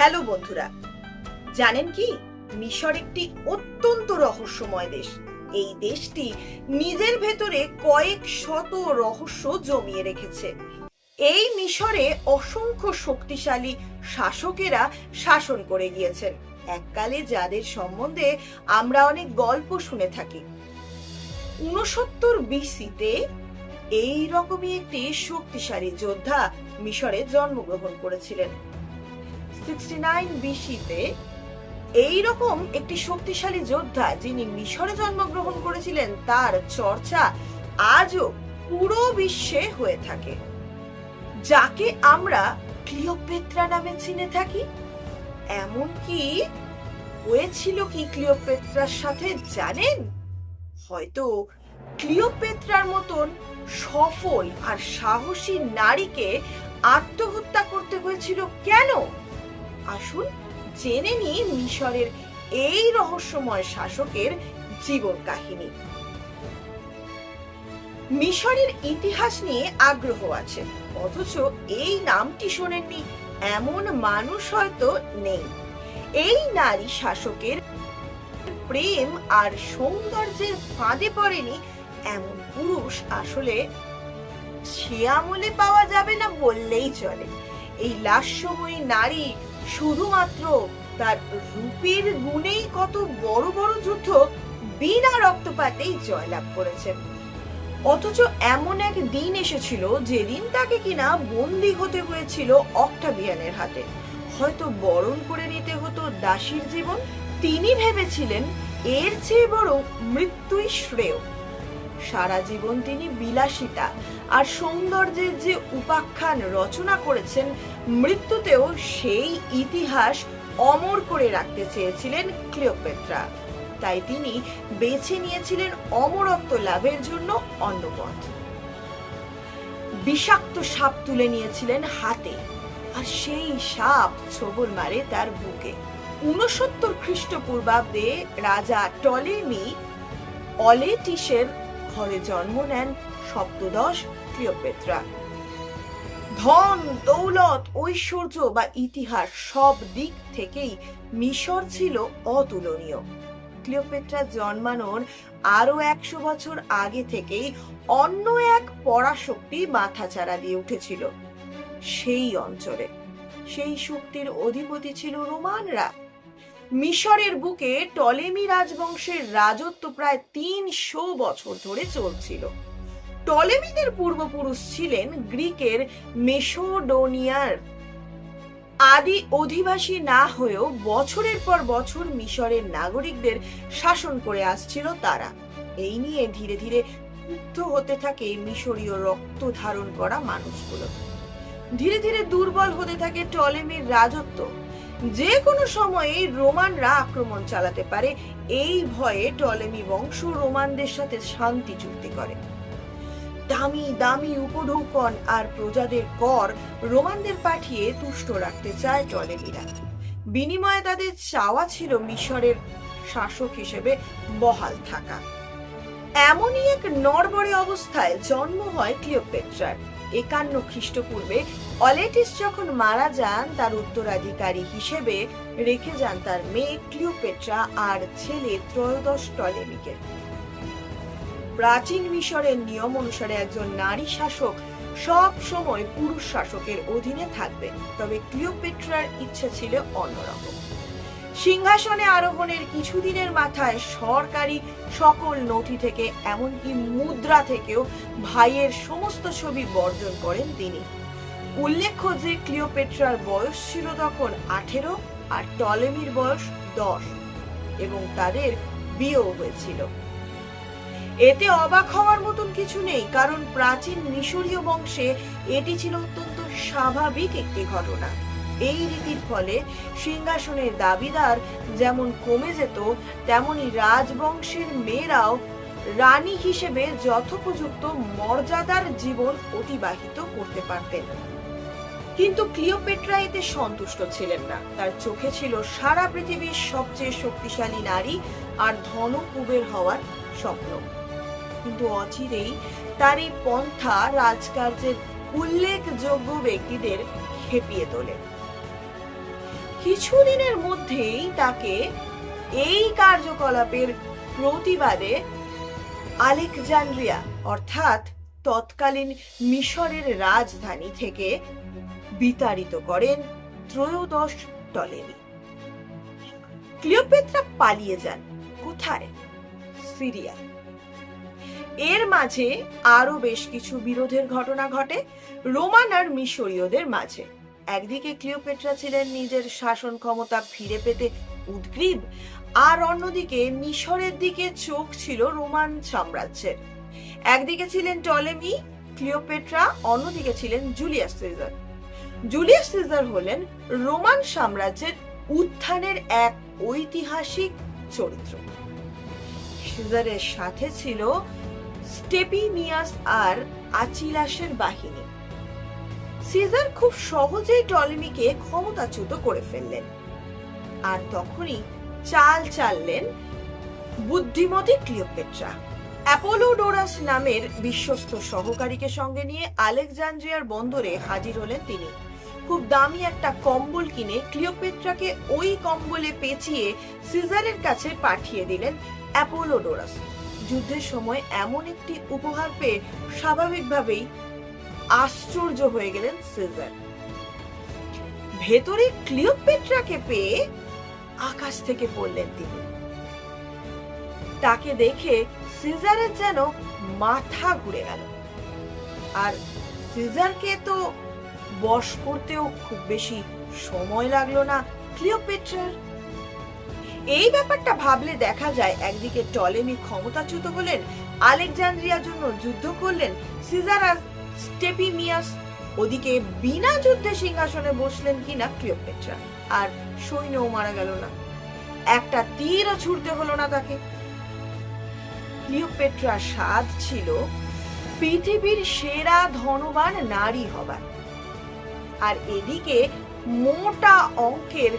Hello বন্ধুরা, জানেন কি? মিশর একটি অত্যন্ত রহস্যময় দেশ। এই দেশটি নিজের ভেতরে কয়েক শত রহস্য জমিয়ে রেখেছে। এই মিশরে অসংখ্য শক্তিশালী শাসকেরা শাসন করে গিয়েছেন। এককালে যাদের সম্বন্ধে আমরা অনেক গল্প শুনে থাকি। উনসত্তর বিসিতে এই রকমই একটি শক্তিশালী যোদ্ধা মিশরে জন্মগ্রহণ করেছিলেন। সিক্সটি নাইন বিসিতে এইরকম একটি শক্তিশালী যোদ্ধা যিনি মিশরে জন্মগ্রহণ করেছিলেন, তার চর্চা আজও পুরো বিশ্বে হয়ে থাকে। যাকে আমরা ক্লিওপেত্রা নামে চিনে থাকি, এমনকি হয়েছিল কি ক্লিওপেত্রার সাথে জানেন? হয়তো ক্লিওপেত্রার মতন সফল আর সাহসী নারীকে আত্মহত্যা করতে হয়েছিল কেন? আসুন জেনে নিই মিশরের এই রহস্যময় শাসকের জীবন কাহিনী। মিশরের ইতিহাস নিয়ে আগ্রহ আছে, অথচ এই নামটি শোনেননি এমন মানুষ হয়তো নেই। এই নারী শাসকের প্রেম আর সৌন্দর্যের ফাঁদে পড়েনি এমন পুরুষ আসলে সে আমলে পাওয়া যাবে না বললেই চলে। এই লাস্যময়ী নারী শুধুমাত্র তার রূপের গুণেই কত বড় বড় যুদ্ধ বিনা রক্তপাতেই জয়লাভ করেছেন অথচ এমন এক দিন এসেছিল যেদিন তাকে কিনা বন্দি হতে হয়েছিল অক্টাভিয়ানের হাতে। হয়তো বরণ করে নিতে হতো দাসীর জীবন, তিনি ভেবেছিলেন এর চেয়ে বড় মৃত্যুই শ্রেয়। সারা জীবন তিনি বিলাসিতা আর সৌন্দর্যের যে উপাখ্যান রচনা করেছেন মৃত্যুতেও সেই ইতিহাস অমর করে রাখতে চেয়েছিলেন ক্লিওপেট্রা তাই তিনি বেছে নিয়েছিলেন অমরত্ব লাভের জন্য অন্য পথ বিষাক্ত সাপ তুলে নিয়েছিলেন হাতে, আর সেই সাপ ছবল মারে তার বুকে। ঊনসত্তর খ্রিস্টপূর্বাব্দে রাজা টলেমি অলেটিসের ঘরে জন্ম নেন সপ্তদশ ক্লিওপেত্রা। ধন, দৌলত, ঐশ্বর্য বা ইতিহাস সব দিক থেকেই মিশর ছিল অতুলনীয়। ক্লিওপেট্রা জন্মানোর আরও একশো বছর আগে থেকেই অন্য এক পরাশক্তি মাথাচাড়া দিয়ে উঠেছিল, সেই অঞ্চলে। সেই শক্তির অধিপতি ছিল রোমানরা। মিশরের বুকে টলেমি রাজবংশের রাজত্ব প্রায় তিনশো বছর ধরে চলছিল। টলেমিদের পূর্বপুরুষ ছিলেন গ্রিকের মেসোডোনিয়ার। আদি অধিবাসী না হয়েও বছরের পর বছর মিশরের নাগরিকদের শাসন করে আসছিল তারা। এই নিয়ে ধীরে ধীরে ক্ষুব্ধ হতে থাকে মিশরীয় রক্ত ধারণ করা মানুষগুলো। ধীরে ধীরে দুর্বল হতে থাকে টলেমির রাজত্ব। যে কোনো সময়ে রোমানরা আক্রমণ চালাতে পারে, এই ভয়ে টলেমি বংশ রোমানদের সাথে শান্তি চুক্তি করে। দামি দামি উপঢৌকন আর প্রজাদের কর রোমানদের পাঠিয়ে তুষ্ট রাখতে চায় টলেমিরা বিনিময়ে তাদের চাওয়া ছিল মিশরের শাসক হিসেবে বহাল থাকা। এমনই এক নড়বড়ে অবস্থায় জন্ম হয় ক্লিওপেট্রার। একান্ন খ্রিস্টপূর্বে অলেটিস যখন মারা যান, তার উত্তরাধিকারী হিসেবে রেখে যান তার মেয়ে ক্লিওপেট্রা আর ছেলে ত্রয়োদশ টলেমিকে। প্রাচীন মিশরের নিয়ম অনুসারে একজন নারী শাসক সব সময় পুরুষ শাসকের অধীনে থাকবে। তবে ক্লিওপেট্রার ইচ্ছে ছিল অন্যরকম। সিংহাসনে আরোহণের কিছুদিনের মাথায় সরকারি সকল নথি থেকে, এমনকি মুদ্রা থেকেও ভাইয়ের সমস্ত ছবি বর্জন করেন তিনি। উল্লেখ্য যে ক্লিওপেট্রার বয়স ছিল তখন আঠেরো আর টলেমির বয়স দশ এবং তাদের বিয়েও হয়েছিল। এতে অবাক হওয়ার মতন কিছু নেই, কারণ প্রাচীন মিশরীয় বংশে এটি ছিল অত্যন্ত স্বাভাবিক একটি ঘটনা। এই রীতির ফলে সিংহাসনের দাবিদার যেমন কমে যেত, তেমনি রাজবংশের মেয়েরাও রানী হিসেবে যথোপযুক্ত মর্যাদার জীবন অতিবাহিত করতে পারতেন। কিন্তু ক্লিওপেট্রা এতে সন্তুষ্ট ছিলেন না। তার চোখে ছিল সারা পৃথিবীর সবচেয়ে শক্তিশালী নারী আর ধন কুবের হওয়ার স্বপ্ন। কিন্তু অচিরেই তার এই পন্থা রাজকার্যের উল্লেখযোগ্য ব্যক্তিদের খেপিয়ে তোলে। কিছুদিনের মধ্যেই তাকে এই কার্যকলাপের প্রতিবাদে আলেকজান্ড্রিয়া অর্থাৎ তৎকালীন মিশরের রাজধানী থেকে বিতাড়িত করেন ত্রয়োদশ টলেমি ক্লিওপেত্রা পালিয়ে যান কোথায়? সিরিয়ায়। এর মাঝে আরও বেশ কিছু বিরোধের ঘটনা ঘটে, রোমান আর মিশরীয়দের মাঝে। একদিকে ক্লিওপেট্রা ছিলেন নিজের শাসন ক্ষমতা ফিরে পেতে উদ্গ্রীব, আর অন্যদিকে মিশরের দিকে চোখ ছিল রোমান সাম্রাজ্যের। একদিকে ছিলেন টলেমি, ক্লিওপেট্রা, অন্যদিকে ছিলেন জুলিয়াস সিজার। জুলিয়াস সিজার হলেন রোমান সাম্রাজ্যের উত্থানের এক ঐতিহাসিক চরিত্র। সিজারের সাথে ছিল স্টেপিনিয়াস আর আচিলাসের বাহিনী। সিজার খুব সহজেই টলেমিকে ক্ষমতাচ্যুত করে ফেললেন। আর তখনই চাল চাললেন বুদ্ধিমতী ক্লিওপেট্রা। অ্যাপোলোডোরাস নামের বিশ্বস্ত সহকারীকে সঙ্গে নিয়ে আলেকজান্দ্রিয়ার বন্দরে হাজির হলেন তিনি। খুব দামি একটা কম্বল কিনে ক্লিওপেট্রাকে ওই কম্বলে পেঁচিয়ে সিজারের কাছে পাঠিয়ে দিলেন অ্যাপোলোডোরাস। যুদ্ধের সময় এমন একটি উপহার পেয়ে স্বাভাবিকভাবেই আশ্চর্য হয়ে গেলেন সিজার। ভেতরে ক্লিওপেট্রাকে পেয়ে আকাশ থেকে পড়লেন তিনি। তাকে দেখে সিজারের যেন মাথা ঘুরে গেল। আর সিজারকে তো বশ করতেও খুব বেশি সময় লাগল না ক্লিওপেট্রার এই ব্যাপারটা ভাবলে দেখা যায় একদিকে টলেমি ক্ষমতাচ্যুত হলেন আলেকজান্দ্রিয়ার জন্য যুদ্ধ করলেন সিজার আর স্টেপিমিয়াস, ওদিকে বিনা যুদ্ধে সিংহাসনে বসলেন কিনা ক্লিওপেট্রা। আর সৈন্যও মারা গেল না। একটা তীরও ছুটতে হলো না তাকে। ক্লিওপেট্রা স্বাদ ছিল পৃথিবীর সেরা ধনবান নারী হবার। আর এদিকে মোটা অঙ্কের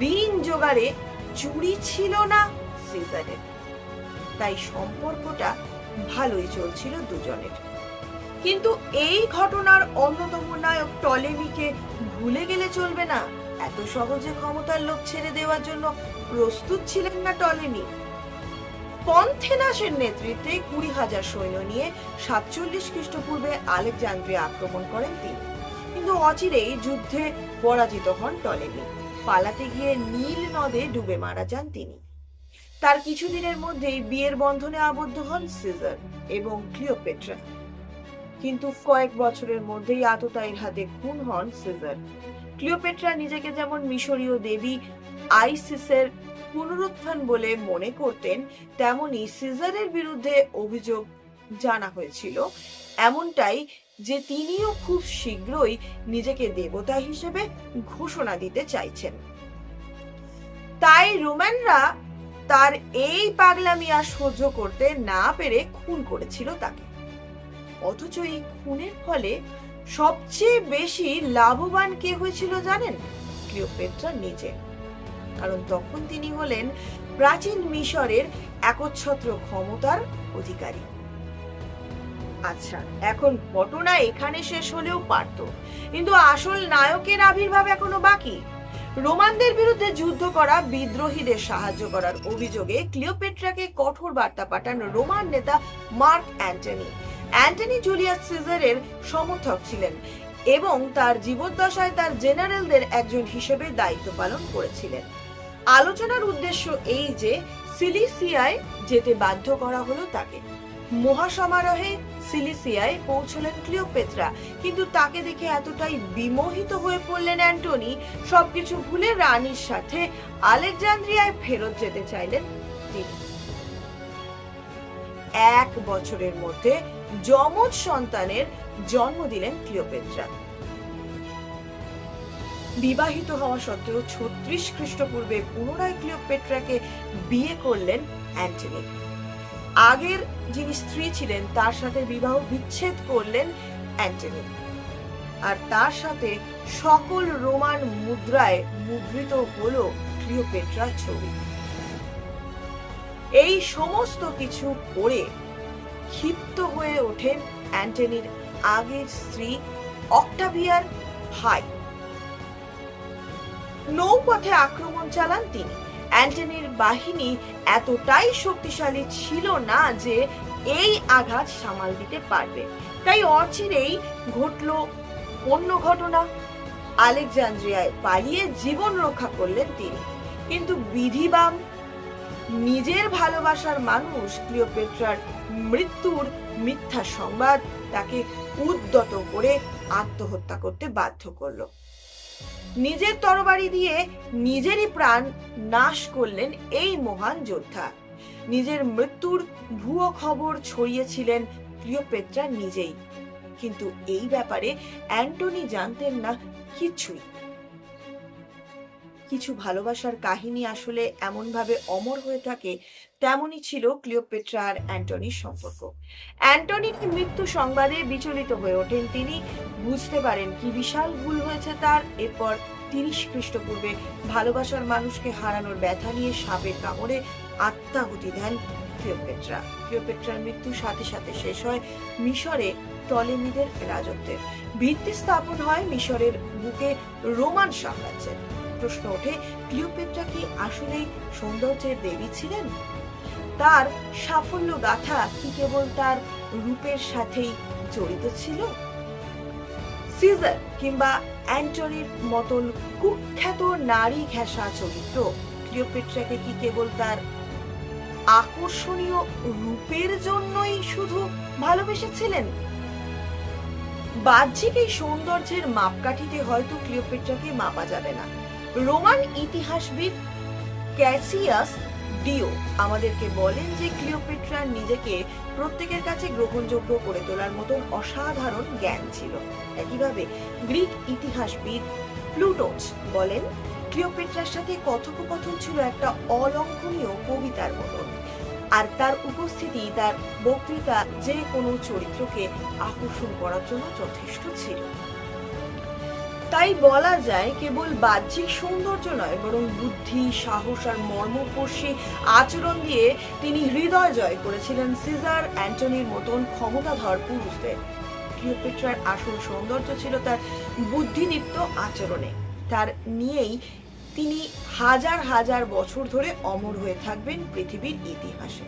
ঋণ জোগাড়ে চুরি ছিল না সিজারের। তাই সম্পর্কটা ভালোই চলছিল দুজনের। কিন্তু এই ঘটনার অন্যতম নায়ক টলেমিকে ভুলে গেলে চলবে না। এত সহজে ক্ষমতার লোক ছেড়ে দেওয়ার জন্য প্রস্তুত ছিলেন না টলেমি। পন্থেনাসের নেতৃত্বে কুড়ি হাজার সৈন্য নিয়ে সাতচল্লিশ খ্রিস্টপূর্বে আলেকজান্দ্রিয়া আক্রমণ করেন তিনি। কিন্তু অচিরেই যুদ্ধে পরাজিত হন টলেমি। পালাতে গিয়ে নীল নদে ডুবে মারা যান তিনি। তার কিছুদিনের মধ্যেই বিয়ের বন্ধনে আবদ্ধ হন সিজার এবং ক্লিওপেট্রা। কিন্তু কয়েক বছরের মধ্যেই আততায়ীর হাতে খুন হন সিজার। ক্লিওপেট্রা নিজেকে যেমন মিশরীয় দেবী আইসিসের পুনরুত্থান বলে মনে করতেন, তেমনি সিজারের বিরুদ্ধে অভিযোগ জানা হয়েছিল। এমনটাই যে তিনিও খুব শীঘ্রই নিজেকে দেবতা হিসেবে ঘোষণা দিতে চাইছেন। তাই রোমানরা তার এই পাগলামি আর সহ্য করতে না পেরে খুন করেছিল তাকে। অথচ এই খুনের ফলে সবচেয়ে বেশি লাভবান কে হয়েছিল জানেন? ক্লিওপেট্রা নিজে। কারণ তখন তিনি হলেন প্রাচীন মিশরের একচ্ছত্র ক্ষমতার অধিকারী। আচ্ছা এখন ঘটনা এখানে শেষ হলেও পারত। কিন্তু আসল নায়কের আবির্ভাব এখনও বাকি। রোমানদের বিরুদ্ধে যুদ্ধ করা বিদ্রোহীদের সাহায্য করার অভিযোগে ক্লিওপেট্রাকে কঠোর বার্তা পাঠান রোমান নেতা মার্ক অ্যান্টনি। অ্যান্টনি জুলিয়াস সিজারের সমর্থক ছিলেন এবং তার জীবদ্দশায় তার জেনারেলদের একজন হিসেবে দায়িত্ব পালন করেছিলেন। আলোচনার উদ্দেশ্য এই যে সিলিসিয়ায় যেতে বাধ্য করা হলো তাকে। মহাসমারোহে সিলিসিয়ায় পৌঁছলেন ক্লিওপেত্রা। কিন্তু তাকে দেখে এতটাই বিমোহিত হয়ে পড়লেন অ্যান্টনি, সবকিছু ভুলে রানীর সাথে আলেকজান্দ্রিয়ায় ফেরত যেতে চাইলেন তিনি। এক বছরের মধ্যে যমজ সন্তানের জন্ম দিলেন ক্লিওপেত্রা। বিবাহিত হওয়া সত্ত্বেও ছত্রিশ খ্রিস্টপূর্বে পুনরায় ক্লিওপেট্রাকে বিয়ে করলেন অ্যান্টনি। আগের যিনি স্ত্রী ছিলেন, তার সাথে বিবাহ বিচ্ছেদ করলেন অ্যান্টনি। আর তার সাথে সকল রোমান মুদ্রায় মুদ্রিত হলো ক্লিওপেট্রার ছবি। এই সমস্ত কিছু পড়ে ক্ষিপ্ত হয়ে ওঠেন অ্যান্টনির আগের স্ত্রী অক্টাভিয়ার ভাই। নৌপথে আক্রমণ চালান তিনি। অ্যান্টনির বাহিনী এতটাই শক্তিশালী ছিল না যে এই আঘাত সামাল দিতে পারবে। তাই অচিরেই ঘটল অন্য ঘটনা। আলেকজান্দ্রিয়ায় পালিয়ে জীবন রক্ষা করলেন তিনি। কিন্তু বিধিবাম, নিজের ভালোবাসার মানুষ ক্লিওপেট্রার মৃত্যুর মিথ্যা সংবাদ তাকে উদ্যত করে আত্মহত্যা করতে বাধ্য করল। নিজের তরবারি দিয়ে নিজেরই প্রাণ নাশ করলেন এই মহান যোদ্ধা। নিজের মৃত্যুর ভুয়ো খবর ছড়িয়েছিলেন ক্লিওপেট্রা নিজেই। কিন্তু এই ব্যাপারে অ্যান্টনি জানতেন না কিছুই। কিছু ভালোবাসার কাহিনী আসলে এমনভাবে অমর হয়ে থাকে তেমনই ছিল ক্লিওপেট্রা আর অ্যান্টনির সম্পর্ক। অ্যান্টনির মৃত্যু সংবাদে বিচলিত হয়ে ওঠেন তিনি। বুঝতে পারেন কি বিশাল ভুল হয়েছে তার। এরপর তিরিশ খ্রিস্টপূর্বে ভালোবাসার মানুষকে হারানোর ব্যথা নিয়ে সাপের কামড়ে আত্মাহুতি দেন ক্লিওপেট্রা। ক্লিওপেট্রার মৃত্যুর সাথে সাথে শেষ হয় মিশরে টলেমিদের রাজত্বের। ভিত্তি স্থাপন হয় মিশরের বুকে রোমান সাম্রাজ্যের। প্রশ্ন ওঠে, ক্লিওপেট্রা কি আসলেই সৌন্দর্যের দেবী ছিলেন? তার সাফল্য গাথা কি কেবল তার রূপের সাথেই জড়িত ছিল? সিজার কিংবা অ্যান্টনির মতন কুখ্যাত নারী ঘেঁষা চরিত্র ক্লিওপেট্রাকে কি কেবল তার আকর্ষণীয় রূপের জন্যই শুধু ভালোবেসেছিলেন? বাহ্যিক এই সৌন্দর্যের মাপকাঠিতে হয়তো ক্লিওপেট্রাকে মাপা যাবে না। রোমান ইতিহাসবিদ ক্যাসিয়াস ডিও আমাদেরকে বলেন যে ক্লিওপেট্রার নিজেকে প্রত্যেকের কাছে গ্রহণযোগ্য করে তোলার মতন অসাধারণ জ্ঞান ছিল। একইভাবে গ্রিক ইতিহাসবিদ প্লুটোচ বলেন, ক্লিওপেট্রার সাথে কথোপকথন ছিল একটা অলঙ্ঘনীয় কবিতার মতন। আর তার উপস্থিতি, তার বক্তৃতা যে কোনো চরিত্রকে আকর্ষণ করার জন্য যথেষ্ট ছিল। তাই বলা যায় কেবল বাহ্যিক সৌন্দর্য নয়, বরং বুদ্ধি, সাহস আর মর্মস্পর্শী আচরণ দিয়ে তিনি হৃদয় জয় করেছিলেন সিজার অ্যান্টনির মতন ক্ষমতাধর পুরুষদের। ক্লিওপেট্রার আসল সৌন্দর্য ছিল তার বুদ্ধিদীপ্ত আচরণে। তার নিয়েই তিনি হাজার হাজার বছর ধরে অমর হয়ে থাকবেন পৃথিবীর ইতিহাসে।